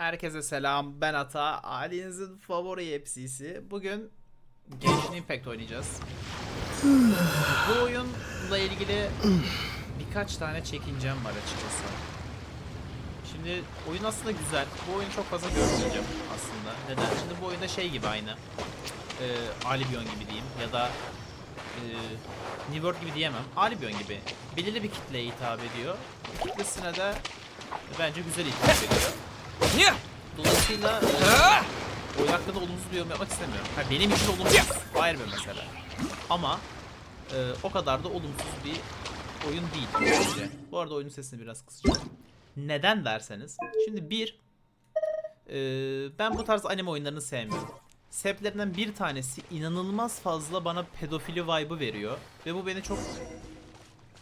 Herkese selam. Ben Ata. Ailenizin favori hepsisi. Bugün Genshin Impact oynayacağız. Bu oyunla ilgili birkaç tane çekincem var açıkçası. Şimdi oyun aslında güzel. Bu oyun çok fazla görmeyeceğim aslında. Neden? Şimdi bu oyunda şey gibi aynı. Ee, Albion gibi diyeyim ya da e, New World gibi diyemem. Albion gibi. Belirli bir kitleye hitap ediyor. Kitlesine de bence güzel hitap ediyor. Dolayısıyla e, oyun hakkında olumsuz bir yorum yapmak istemiyorum. Ha, benim için olumsuz Fireball mesela. Ama e, o kadar da olumsuz bir oyun değil bence. Bu arada oyunun sesini biraz kısacağım. Neden derseniz. Şimdi bir, e, ben bu tarz anime oyunlarını sevmiyorum. Sebeplerinden bir tanesi inanılmaz fazla bana pedofili vibe'ı veriyor. Ve bu beni çok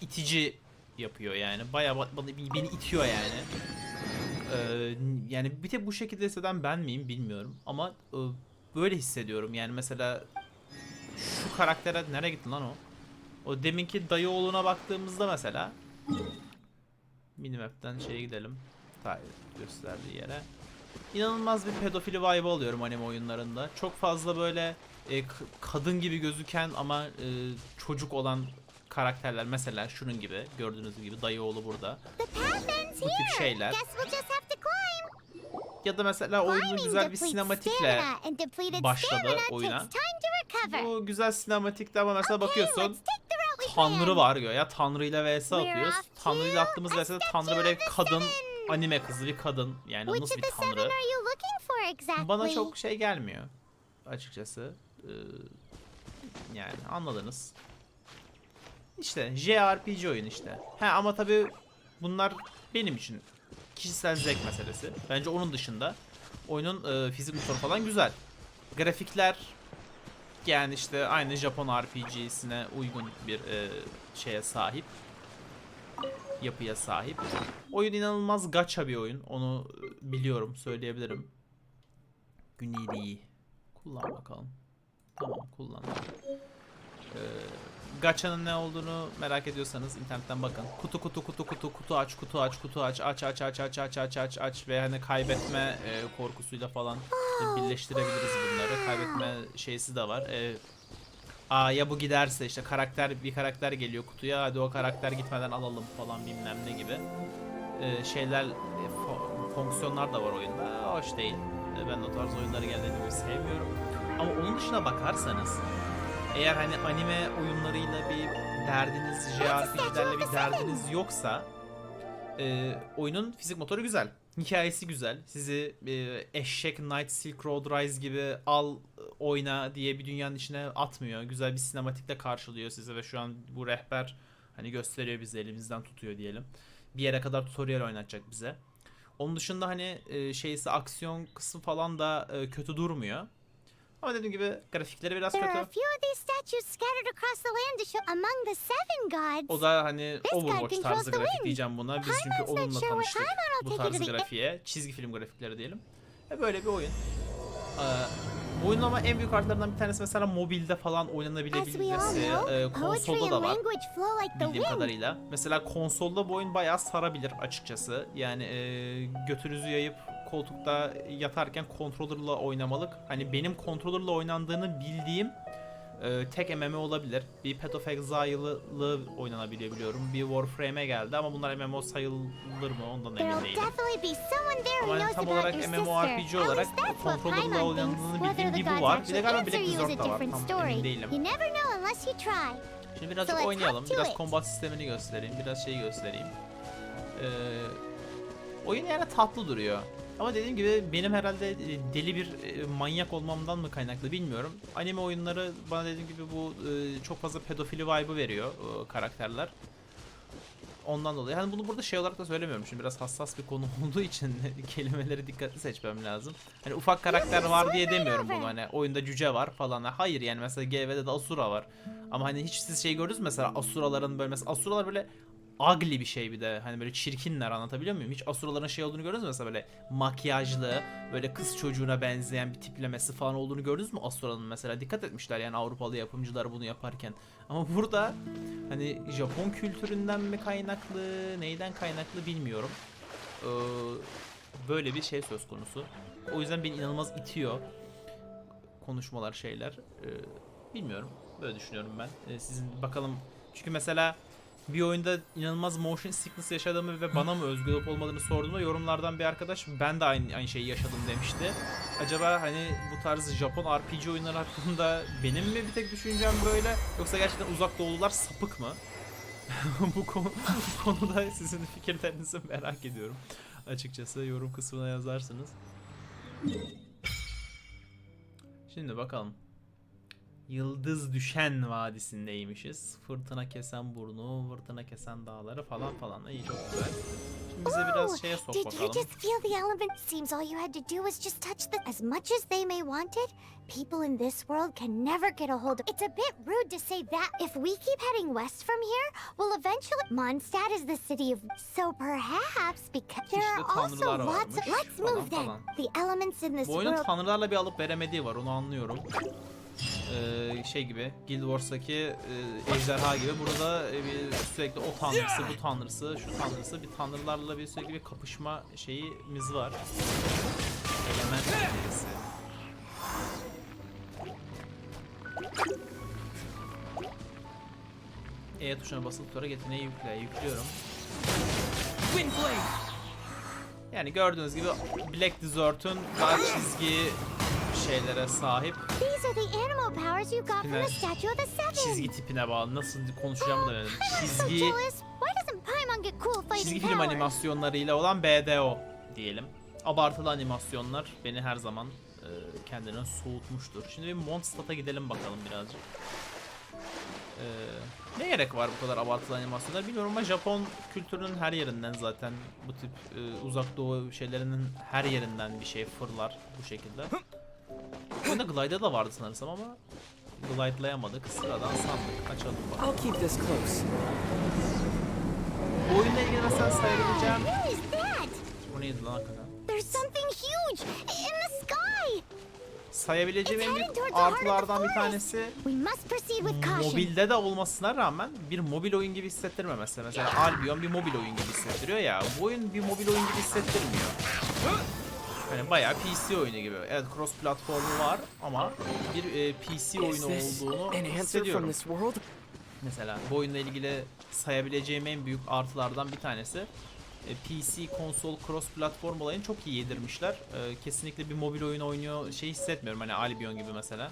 itici yapıyor yani. Bayağı beni itiyor yani. Ee, yani bir tek bu şekilde hisseden ben miyim bilmiyorum ama e, böyle hissediyorum yani mesela şu karaktere nereye gitti lan o? O deminki dayı oğluna baktığımızda mesela minimap'ten şeye gidelim. Ta gösterdiği yere. İnanılmaz bir pedofili vibe alıyorum anime oyunlarında. Çok fazla böyle e, kadın gibi gözüken ama e, çocuk olan karakterler mesela şunun gibi gördüğünüz gibi dayı oğlu burada. Bu tip şeyler ya da mesela oyunun güzel bir sinematikle başladı oyuna. Bu güzel sinematikte ama mesela bakıyorsun Tanrı var diyor ya Tanrı'yla vs atıyoruz. Tanrı'yla attığımız vs'de Tanrı böyle kadın anime kızı bir kadın yani nasıl bir Tanrı. Bana çok şey gelmiyor açıkçası. Ee, yani anladınız. İşte JRPG oyun işte. He ama tabii bunlar benim için kişisel zevk meselesi. Bence onun dışında oyunun e, fizik motoru falan güzel. Grafikler yani işte aynı Japon RPG'sine uygun bir e, şeye sahip. Yapıya sahip. Oyun inanılmaz gacha bir oyun. Onu e, biliyorum, söyleyebilirim. Güneyliği. Kullan bakalım. Tamam kullan. Ee, Gacha'nın ne olduğunu merak ediyorsanız internetten bakın. Kutu kutu kutu kutu kutu aç kutu aç kutu aç aç aç aç aç aç aç aç aç ve hani kaybetme e, korkusuyla falan işte birleştirebiliriz bunları. Kaybetme şeysi de var. E, Aa ya bu giderse işte karakter bir karakter geliyor kutuya hadi o karakter gitmeden alalım falan bilmem ne gibi e, şeyler e, fo- fonksiyonlar da var oyunda. Hoş değil. E, ben o tarz oyunları geldiğini sevmiyorum. Ama onun dışına bakarsanız eğer hani anime oyunlarıyla bir derdiniz, JRPG'lerle bir derdiniz yoksa e, oyunun fizik motoru güzel. Hikayesi güzel. Sizi e, eşek Knight Silk Road Rise gibi al oyna diye bir dünyanın içine atmıyor. Güzel bir sinematikle karşılıyor sizi ve şu an bu rehber hani gösteriyor bize elimizden tutuyor diyelim. Bir yere kadar tutorial oynatacak bize. Onun dışında hani e, şeysi aksiyon kısmı falan da e, kötü durmuyor. Ama dediğim gibi grafikleri biraz There are a kötü. few of these statues scattered across the land to show among the seven gods. O da hani This guy Overwatch controls tarzı the grafik wind. diyeceğim buna. Biz çünkü not onunla sure what tanıştık. Paimon Bu will take tarz it to grafiğe. Çizgi film grafikleri diyelim. Ve böyle bir oyun. Ee, bu oyunun ama en büyük artılarından bir tanesi mesela mobilde falan As we all oynanabilebilmesi. know, Ee, poetry konsolda and da var. language flow like the bildiğim wind. kadarıyla. Mesela konsolda bu oyun bayağı sarabilir açıkçası. Yani e, götünüzü yayıp koltukta yatarken kontrolörle oynamalık. Hani benim kontrolörle oynandığını bildiğim e, tek MMO olabilir. Bir Path of Exile'lı oynanabiliyor biliyorum. Bir Warframe'e geldi ama bunlar MMO sayılır mı ondan emin değilim. Ama knows tam olarak. MMORPG olarak kontrolörle Paimon oynandığını bildiğim bir bu var. Bir de galiba Black Resort da var. Tam emin değilim. Şimdi birazcık oynayalım. Biraz combat sistemini göstereyim. Biraz şeyi göstereyim. Ee, oyun yani tatlı duruyor. Ama dediğim gibi benim herhalde e, deli bir e, manyak olmamdan mı kaynaklı bilmiyorum. Anime oyunları bana dediğim gibi bu e, çok fazla pedofili vibe'ı veriyor karakterler. Ondan dolayı. Hani bunu burada şey olarak da söylemiyorum. Şimdi biraz hassas bir konu olduğu için kelimeleri dikkatli seçmem lazım. Hani ufak karakter var diye demiyorum bunu. Hani oyunda cüce var falan. Hayır yani mesela GV'de de Asura var. Ama hani hiç siz şey gördünüz mü mesela Asuraların böyle mesela Asuralar böyle ugly bir şey bir de hani böyle çirkinler anlatabiliyor muyum? Hiç Asuraların şey olduğunu gördünüz mü mesela böyle makyajlı böyle kız çocuğuna benzeyen bir tiplemesi falan olduğunu gördünüz mü Asura'nın mesela dikkat etmişler yani Avrupalı yapımcılar bunu yaparken. Ama burada hani Japon kültüründen mi kaynaklı neyden kaynaklı bilmiyorum. Ee, Böyle bir şey söz konusu. O yüzden beni inanılmaz itiyor konuşmalar şeyler. Ee, bilmiyorum. Böyle düşünüyorum ben. Ee, sizin bakalım çünkü mesela bir oyunda inanılmaz motion sickness yaşadığımı ve bana mı özgü olup olmadığını sorduğumda yorumlardan bir arkadaş ben de aynı aynı şeyi yaşadım demişti. Acaba hani bu tarz Japon RPG oyunları hakkında benim mi bir tek düşüncem böyle yoksa gerçekten uzak doğulular sapık mı? bu, konu, bu konuda sizin fikirlerinizi merak ediyorum. Açıkçası yorum kısmına yazarsınız. Şimdi bakalım. Yıldız düşen vadisindeymişiz. Fırtına kesen burnu, fırtına kesen dağları falan falan. İyi çok güzel. Şimdi bize biraz şeye sok Did you bakalım. just feel the element? Seems all you had to do was just touch the. As much as they may want it, people in this world can never get a hold of. It's a bit rude to say that. If we keep heading west from here, we'll eventually. Mondstadt is the city of. So perhaps because there are also tanrılar lots of. varmış Let's falan move then. falan. The elements in this Bu oyunun world. tanrılarla bir alıp veremediği var onu anlıyorum. Ee, şey gibi Guild Wars'taki e, ejderha gibi burada e, bir sürekli o tanrısı bu tanrısı şu tanrısı bir tanrılarla bir sürekli bir kapışma şeyimiz var. Element meselesi. E tuşuna basılı tutarak yeteneği yükle. Yüklüyorum. Yani gördüğünüz gibi Black Desert'un daha çizgi şeylere sahip. Tipine-. Çizgi tipine bağlı. Nasıl konuşacağımı da bilemedim. I'm so Çizgi, çizgi film animasyonlarıyla olan BDO diyelim. Abartılı animasyonlar beni her zaman e, kendinden soğutmuştur. Şimdi bir Mondstadt'a gidelim bakalım birazcık. E, ne gerek var bu kadar abartılı animasyonlar bilmiyorum ama Japon kültürünün her yerinden zaten bu tip e, uzak doğu şeylerinin her yerinden bir şey fırlar bu şekilde. Oyunda Glide'da da vardı sanırsam ama glide'layamadık. Sıradan sandık. Açalım bakalım. I'll keep this close. Bu oyunla ilgili mesela sayabileceğim... Bu neydi lan hakikaten? There's something huge in the sky. Sayabileceğim en büyük artılardan bir tanesi mobilde de olmasına rağmen bir mobil oyun gibi hissettirmemesi. Mesela Albion bir mobil oyun gibi hissettiriyor ya. Bu oyun bir mobil oyun gibi hissettirmiyor. Hani bayağı PC oyunu gibi. Evet cross platformu var ama bir e, PC oyunu olduğunu hissediyorum. Mesela bu oyunla ilgili sayabileceğim en büyük artılardan bir tanesi e, PC konsol cross platform olayını çok iyi yedirmişler. E, kesinlikle bir mobil oyun oynuyor şey hissetmiyorum hani Albion gibi mesela.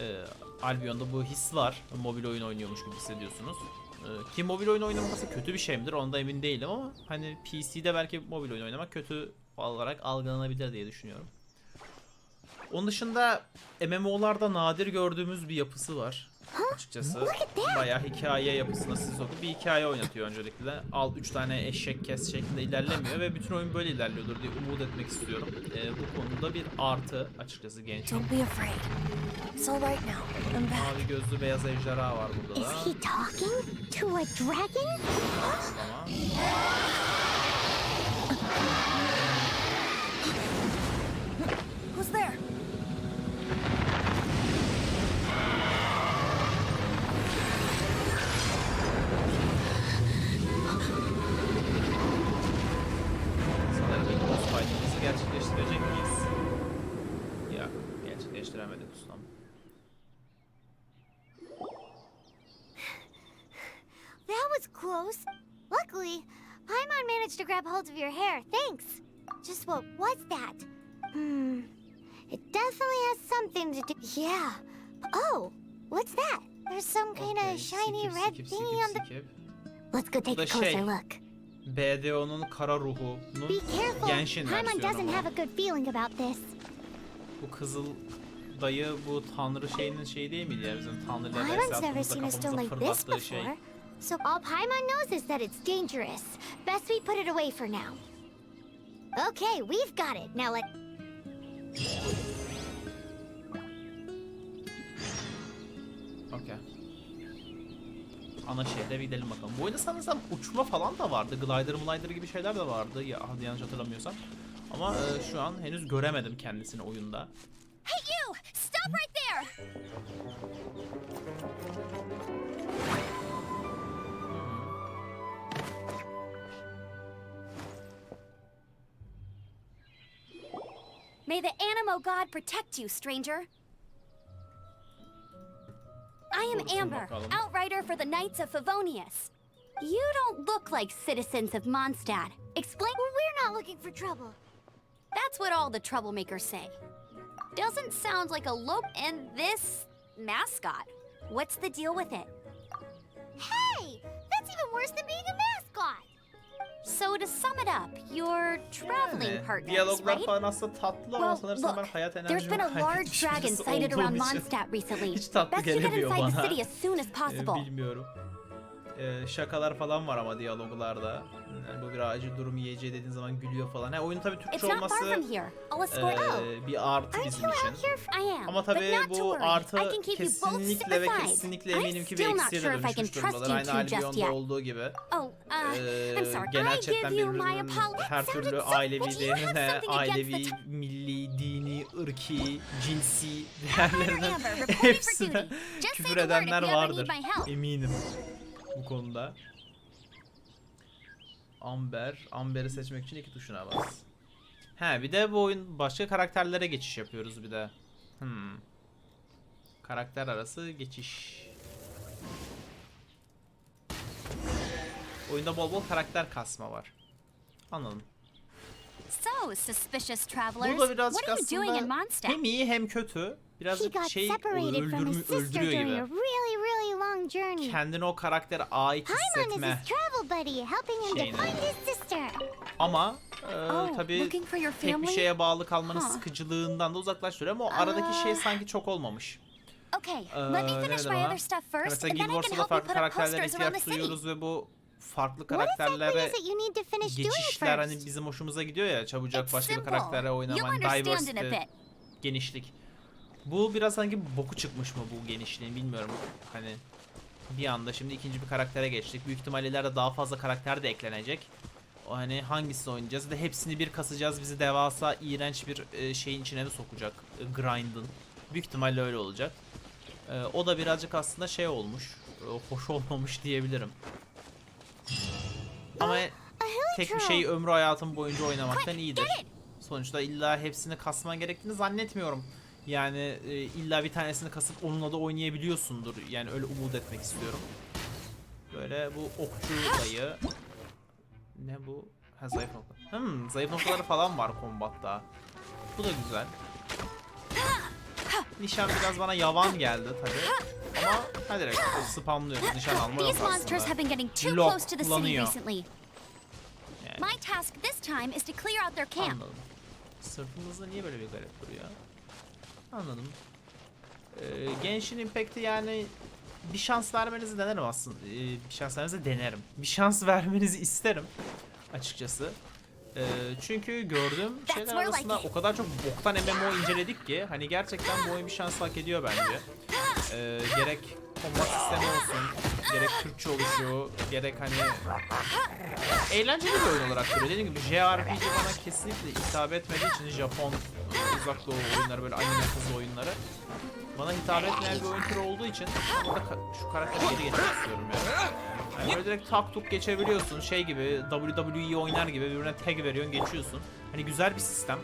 E, Albion'da bu his var. Mobil oyun oynuyormuş gibi hissediyorsunuz. E, ki mobil oyun oynaması kötü bir şey midir onda emin değilim ama hani PC'de belki mobil oyun oynamak kötü olarak algılanabilir diye düşünüyorum. Onun dışında MMO'larda nadir gördüğümüz bir yapısı var. Açıkçası bayağı hikaye yapısına siz sokup bir hikaye oynatıyor öncelikle. Al 3 tane eşek kes şeklinde ilerlemiyor ve bütün oyun böyle ilerliyordur diye umut etmek istiyorum. Ee, bu konuda bir artı açıkçası genç. Mavi gözlü beyaz ejderha var burada Is da. he talking to a dragon? Grab hold of your hair. Thanks. Just what was that? Hmm. It definitely has something to do. Yeah. Oh, what's that? There's some kind of shiny red thingy on the. Let's go take da a closer şey. look. BDO'nun kara ruhunun Be careful. Genshin Paimon doesn't bu. have a good feeling about this. Bu kızıl dayı bu tanrı şeyinin şeyi değil miydi ya bizim tanrılar Paimon's never seen a stone like this fırlattığı şey. before. So all Paimon knows is that it's dangerous. Best we put it away for now. Okay, we've got it. Now let. Okey. Ana şehre bir gidelim bakalım. Bu oyunda sanırsam uçma falan da vardı. Glider glider gibi şeyler de vardı. Ya hadi yanlış hatırlamıyorsam. Ama e, şu an henüz göremedim kendisini oyunda. Hey, you! Stop right there! May the Animo God protect you, stranger. I am Amber, bakalım. outrider for the Knights of Favonius. You don't look like citizens of Mondstadt. Explain. We're not looking for trouble. That's what all the troublemakers say. Doesn't sound like a lope and this mascot. What's the deal with it? Hey, that's even worse than being a mascot. So to sum it up, you're traveling partners, diyaloglar right? falan aslında tatlı ama Well, sanırsam ben look, hayat there's enerjimi been a large kaybetmiş dragon birisi sighted olduğum around için, Mondstadt recently. Hiç tatlı Best you get gelemiyor inside the bana. city as soon as Ee, possible. bilmiyorum. Ee, şakalar falan var ama diyaloglarda. Yani bu bir acil durum yiyeceği dediğin zaman gülüyor falan. Ha, oyun tabii Türkçe olması ee, bir artı bizim için. Ama tabii bu artı kesinlikle ve kesinlikle I'm eminim ki bir eksiye de dönüşmüş durumdalar. Aynı Albion'da olduğu gibi. Ee, genel chatten birbirinin her türlü ailevi değerine, ailevi, milli, dini, ırki, cinsi değerlerine hepsine küfür edenler vardır. Eminim bu konuda. Amber, Amber'i seçmek için iki tuşuna bas. He bir de bu oyun başka karakterlere geçiş yapıyoruz bir de. Hmm. Karakter arası geçiş. Oyunda bol bol karakter kasma var. Anladım. So, suspicious travelers, Burada birazcık what are you doing in aslında hem iyi hem kötü. Birazcık şey öldürmü, öldürüyor gibi. Long journey. Kendine o karaktere ait Paimon is hissetme. his travel buddy, helping him şeyine. to find his sister. Ama e, Oh, tabii looking for your tek bir family? şeye bağlı kalmanın Huh. sıkıcılığından da uzaklaştırıyor ama o aradaki şey Ah. sanki çok olmamış. Okay, Ee, let me finish my other stuff first, Mesela and Guild then I can Wars'ta da help you farklı up karakterlere posters around the ihtiyaç city. duyuyoruz ve bu farklı What exactly karakterlere is it you need to finish doing geçişler hani first? bizim hoşumuza gidiyor ya çabucak It's başka bir simple. karaktere You'll oynaman, understand in a diversity, bit. genişlik. Bu biraz sanki boku çıkmış mı bu genişliğin bilmiyorum. Hani bir anda şimdi ikinci bir karaktere geçtik. Büyük ihtimalle ileride daha fazla karakter de eklenecek. O hani hangisini oynayacağız ya da hepsini bir kasacağız bizi devasa iğrenç bir e, şeyin içine mi sokacak e, grind'ın. Büyük ihtimalle öyle olacak. E, o da birazcık aslında şey olmuş. hoş olmamış diyebilirim. Ama A tek bir şeyi ömrü hayatım boyunca oynamaktan iyidir. Sonuçta illa hepsini kasman gerektiğini zannetmiyorum. Yani e, illa bir tanesini kasıp onunla da oynayabiliyorsundur. Yani öyle umut etmek istiyorum. Böyle bu okçu dayı. Ne bu? Ha zayıf nokta. Hmm, zayıf noktaları falan var kombatta. Bu da güzel. Nişan biraz bana yavan geldi tabi. Ama ha direkt spamlıyoruz. Nişan alma yok aslında. Lock kullanıyor. My task this time is to clear out their camp. Anladım. Sırtımızda niye böyle bir garip duruyor? Anladım. Ee, Genshin Impact'i yani bir şans vermenizi denerim aslında. Ee, bir şans vermenizi denerim. Bir şans vermenizi isterim açıkçası. Ee, çünkü gördüğüm şeyler arasında o kadar çok boktan MMO inceledik ki hani gerçekten bu oyun bir şans hak ediyor bence. Ee, gerek combat sistemi olsun, gerek Türkçe oluşu, gerek hani eğlenceli bir oyun olarak duruyor. Dediğim gibi JRPG bana kesinlikle hitap etmediği için Japon, uzak doğu oyunları böyle anime hızlı oyunları bana hitap etmeyen bir oyun türü olduğu için burada ka- şu karakteri geri geçmek istiyorum yani. Yani böyle direkt tak tuk geçebiliyorsun. Şey gibi WWE oynar gibi birbirine tag veriyorsun geçiyorsun. Hani güzel bir sistem.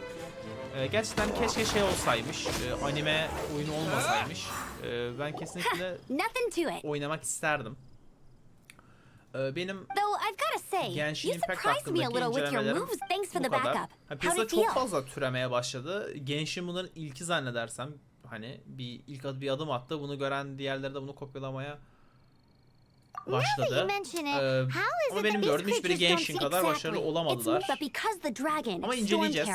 Ee, gerçekten keşke şey olsaymış. e, anime oyunu olmasaymış. Ee, ben kesinlikle oynamak isterdim. Ee, benim Though I've gotta say, Genshin you Impact surprised me a hakkındaki little with your incelemelerim moves. Thanks for bu the kadar. backup. Ha, piyasa it çok feel? fazla türemeye başladı. Genshin bunların ilki zannedersem hani bir ilk ad- bir adım attı. Bunu gören diğerleri de bunu kopyalamaya başladı. Ee, ama benim gördüğüm hiçbiri Genshin kadar başarılı olamadılar. Ama inceleyeceğiz.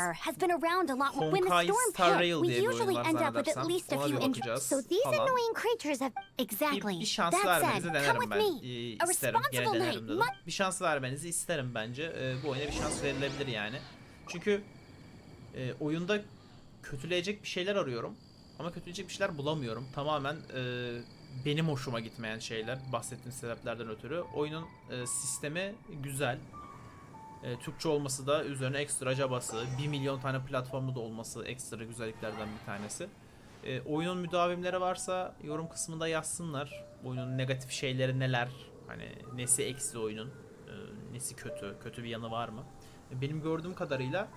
Honkai Star Rail diye bir oyun var zannedersem. Ona bir bakacağız falan. Bir, bir şans vermenizi denerim ben. Ee, isterim. Gene denerim dedim. Bir şans vermenizi isterim bence. Ee, bu oyuna bir şans verilebilir yani. Çünkü e, oyunda kötüleyecek bir şeyler arıyorum. Ama kötüleyecek bir şeyler bulamıyorum. Tamamen e, benim hoşuma gitmeyen şeyler. Bahsettiğim sebeplerden ötürü. Oyunun e, sistemi güzel. E, Türkçe olması da üzerine ekstra cabası. 1 milyon tane platformu da olması ekstra güzelliklerden bir tanesi. E, oyunun müdavimleri varsa yorum kısmında yazsınlar. Oyunun negatif şeyleri neler? Hani nesi eksi oyunun? e, nesi kötü? Kötü bir yanı var mı? E, benim gördüğüm kadarıyla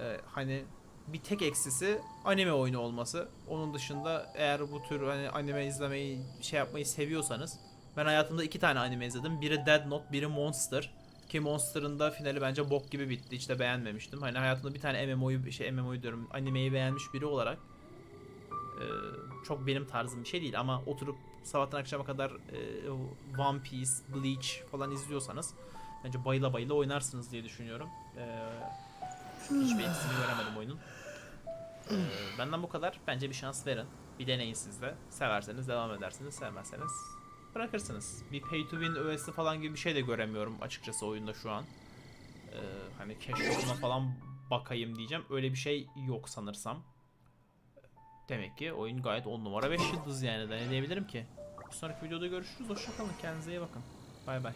e, hani bir tek eksisi anime oyunu olması. Onun dışında eğer bu tür hani anime izlemeyi şey yapmayı seviyorsanız ben hayatımda iki tane anime izledim. Biri Dead Note, biri Monster. Ki Monster'ın da finali bence bok gibi bitti. Hiç de beğenmemiştim. Hani hayatımda bir tane MMO'yu şey MMO'yu diyorum animeyi beğenmiş biri olarak e, çok benim tarzım bir şey değil ama oturup sabahtan akşama kadar e, One Piece, Bleach falan izliyorsanız bence bayıla bayıla oynarsınız diye düşünüyorum. E, hiçbir eksiğini göremedim oyunun. E, benden bu kadar. Bence bir şans verin. Bir deneyin siz de. Severseniz devam edersiniz. Sevmezseniz bırakırsınız. Bir pay to win öğesi falan gibi bir şey de göremiyorum açıkçası oyunda şu an. E, hani keşfetime falan bakayım diyeceğim. Öyle bir şey yok sanırsam. Demek ki oyun gayet 10 numara 5 yıldız yani. Ne diyebilirim ki? Bir sonraki videoda görüşürüz. Hoşçakalın. Kendinize iyi bakın. Bay bay.